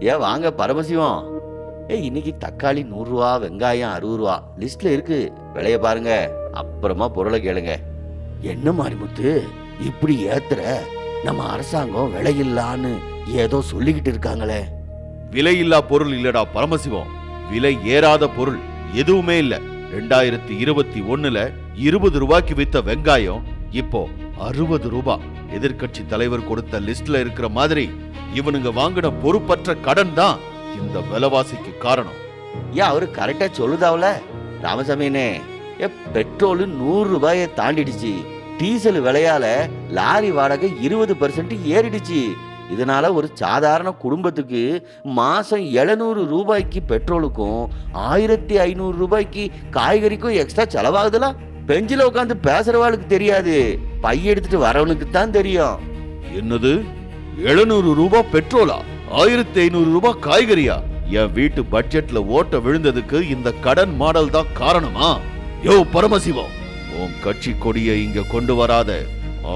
ஏன் வாங்க பரமசிவம். ஏ இன்னைக்கு தக்காளி நூறுரூவா வெங்காயம் அறுபது ரூபா. லிஸ்ட்ல இருக்கு. விலைய பாருங்க. அப்புறமா பொருளை கேளுங்க. என்ன மாரிமுத்து இப்படி ஏத்துற? நம்ம அரசாங்கம் விலையில்லான்னு ஏதோ சொல்லிக்கிட்டு இருக்காங்களே. விலையில்லா பொருள் இல்லடா பரமசிவம். விலை ஏறாத பொருள் எதுவுமே இல்ல. ரெண்டாயிரத்தி இருபத்தி ஒண்ணுல இருபது ரூபாய்க்கு வித்த வெங்காயம் இப்போ அறுபது ரூபாய் எதிர்க்கட்சி தலைவர் கொடுத்த லிஸ்ட்ல இருக்கிற மாதிரி இவனுங்க வாங்கின பொறுப்பற்ற கடன் தான் இந்த விலைவாசிக்கு காரணம். ஏன் அவரு கரெக்டா சொல்லுதாவல? ராமசாமினே ஏ பெட்ரோலு நூறு ரூபாயை தாண்டிடுச்சு. டீசல் விலையால லாரி வாடகை இருபது பர்சன்ட் ஏறிடுச்சு. இதனால ஒரு சாதாரண குடும்பத்துக்கு மாசம் எழுநூறு ரூபாய்க்கு பெட்ரோலுக்கும் ஆயிரத்தி ஐநூறு ரூபாய்க்கு காய்கறிக்கும் எக்ஸ்ட்ரா செலவாகுதுல? பெஞ்சில உட்காந்து பேசுறவாளுக்கு தெரியாது. பை எடுத்துட்டு வரவனுக்கு தான் தெரியும். என்னது? எழுநூறு ரூபாய் பெட்ரோலா? ஆயிரத்தி ஐநூறு ரூபாய் காய்கறியா? என் வீட்டு பட்ஜெட்ல ஓட்ட விழுந்ததுக்கு இந்த கடன் மாடல் தான் காரணமா? யோ பரமசிவம்! உன் கட்சி கொடியை இங்க கொண்டு வராத.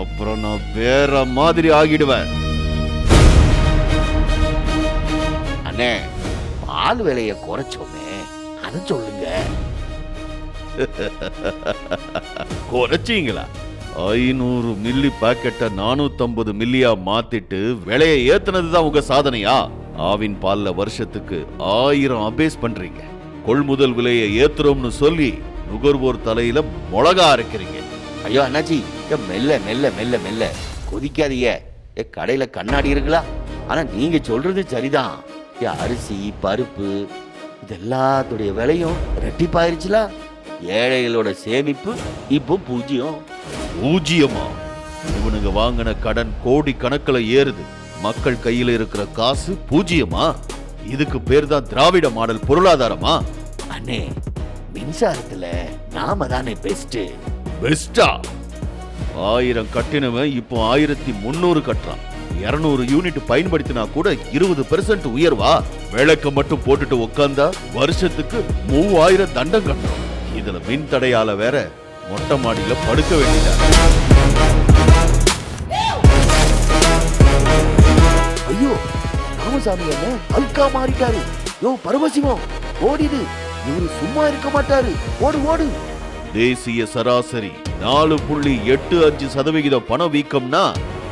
அப்புறம் நான் வேற மாதிரி ஆகிடுவேன். அண்ணே பால் விலையை குறைச்சோமே. அதை சொல்லுங்க. குறைச்சிங்களா? ஐநூறு மில்லி பாக்கெட்டை நானூத்தம்பது மில்லியா மாத்திட்டு விலையை ஏத்துனதுதான் உங்க சாதனையா? ஆவின் பால்ல வருஷத்துக்கு ஆயிரம் அபேஸ் பண்றீங்க. கொள்முதல் விலையை ஏத்துறோம்னு சொல்லி நுகர்வோர் தலையில மிளகா அரைக்கிறீங்க. ஐயோ அண்ணாச்சி ஏ மெல்ல மெல்ல மெல்ல மெல்ல. கொதிக்காதீங்க. ஏ கடையில கண்ணாடி இருக்குல்ல? ஆனா நீங்க சொல்றது சரிதான். ஏ அரிசி பருப்பு இதெல்லாத்துடைய விலையும் ரெட்டிப்பாயிருச்சுல? ஏழைகளோட சேமிப்பு இப்போ பூஜ்ஜியம். பூஜ்ஜியமா? இவனுங்க வாங்கின கடன் கோடி கணக்குல ஏறுது. மக்கள் கையில இருக்கிற காசு பூஜ்ஜியமா? இதுக்கு பேர் தான் திராவிட மாடல் பொருளாதாரமா? அண்ணே மின்சாரத்துல நாம தானே பெஸ்ட் பெஸ்டா ஆயிரம் கட்டினவன் இப்போ ஆயிரத்தி முன்னூறு கட்டுறான். இருநூறு யூனிட் பயன்படுத்தினா கூட இருபது பெர்சன்ட் உயர்வா? விளக்க மட்டும் போட்டுட்டு உட்கார்ந்தா வருஷத்துக்கு மூவாயிரம் தண்டம் கட்டணும் இதுல மின் தடையால வேற மொட்டை மாடியில படுக்க வேண்டியதா? ஐயோ ராமசாமி என்ன அல்கா மாறிட்டாரு. யோ பரமசிவம் ஓடிடு. இவரு சும்மா இருக்க மாட்டாரு. ஓடு ஓடு. தேசிய சராசரி நாலு புள்ளி எட்டு அஞ்சு சதவிகிதம் பணவீக்கம்னா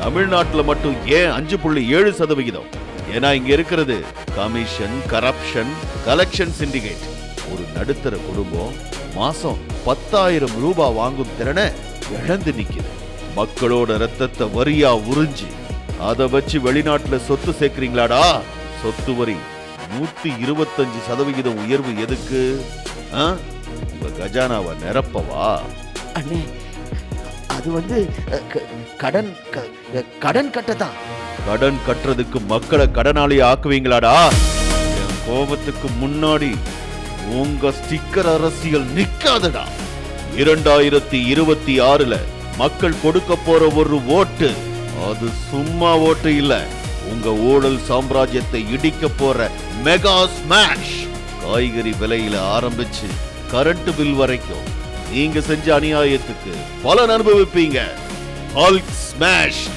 தமிழ்நாட்டுல மட்டும் ஏன் அஞ்சு புள்ளி ஏழு சதவிகிதம்? ஏன்னா இங்க இருக்கிறது கமிஷன் கரப்ஷன் கலெக்ஷன் சிண்டிகேட் ஒரு நடுத்தர குடும்பம் மாசம் பத்தாயிரம் ரூபாய் வாங்கும் திறனை இழந்து நிக்குது. மக்களோட ரத்தத்தை வரியா உறிஞ்சி அதை வச்சு வெளிநாட்டுல சொத்து சேர்க்கிறீங்களாடா? சொத்து வரி நூத்தி இருபத்தஞ்சு சதவிகிதம் உயர்வு எதுக்கு? உங்க கஜானாவை நிரப்பவா? அண்ணே அது வந்து கடன் கடன் கட்டதான் கடன் கட்டுறதுக்கு மக்களை கடனாளி ஆக்குவீங்களாடா? என் கோபத்துக்கு முன்னாடி உங்க ஸ்டிக்கர் அரசியல் நிக்காதடா. இரண்டாயிரத்தி இருபத்தி ஆறுல மக்கள் கொடுக்க போற ஒரு ஓட்டு அது சும்மா ஓட்டு இல்ல. உங்க ஊழல் சாம்ராஜ்யத்தை இடிக்க போற மெகா ஸ்மாஷ் காய்கறி விலையில ஆரம்பிச்சு கரண்ட் பில் வரைக்கும். நீங்க செஞ்ச அநியாயத்துக்கு பலன் அனுபவிப்பீங்க. Hulk smash